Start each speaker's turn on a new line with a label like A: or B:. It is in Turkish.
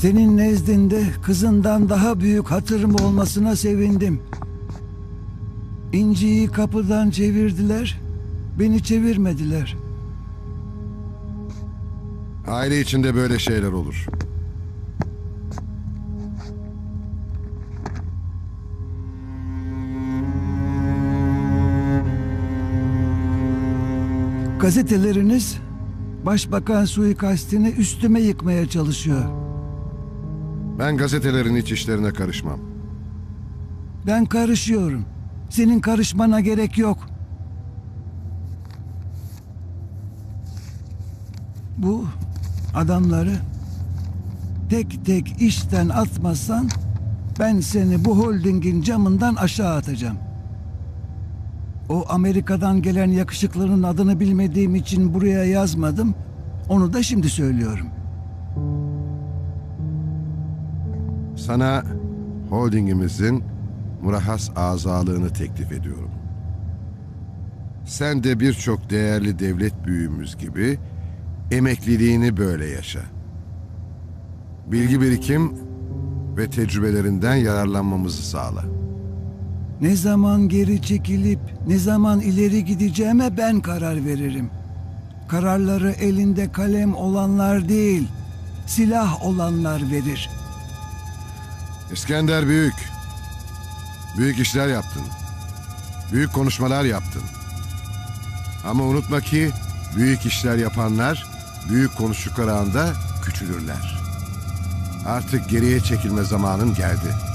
A: Senin nezdinde kızından daha büyük hatırım olmasına sevindim. İnci'yi kapıdan çevirdiler, beni çevirmediler.
B: Aile içinde böyle şeyler olur.
A: Gazeteleriniz başbakan suikastini üstüme yıkmaya çalışıyor.
B: Ben gazetelerin iç işlerine karışmam.
A: Ben karışıyorum. Senin karışmana gerek yok. Bu adamları tek tek işten atmazsan ben seni bu holdingin camından aşağı atacağım. O Amerika'dan gelen yakışıklının adını bilmediğim için buraya yazmadım. Onu da şimdi söylüyorum.
B: Sana holdingimizin murahhas azalığını teklif ediyorum. Sen de birçok değerli devlet büyüğümüz gibi emekliliğini böyle yaşa. Bilgi birikim ve tecrübelerinden yararlanmamızı sağla.
A: Ne zaman geri çekilip ne zaman ileri gideceğime ben karar veririm. Kararları elinde kalem olanlar değil, silah olanlar verir.
B: İskender Büyük. Büyük işler yaptın. Büyük konuşmalar yaptın. Ama unutma ki büyük işler yapanlar büyük konuştukları anda küçülürler. Artık geriye çekilme zamanın geldi.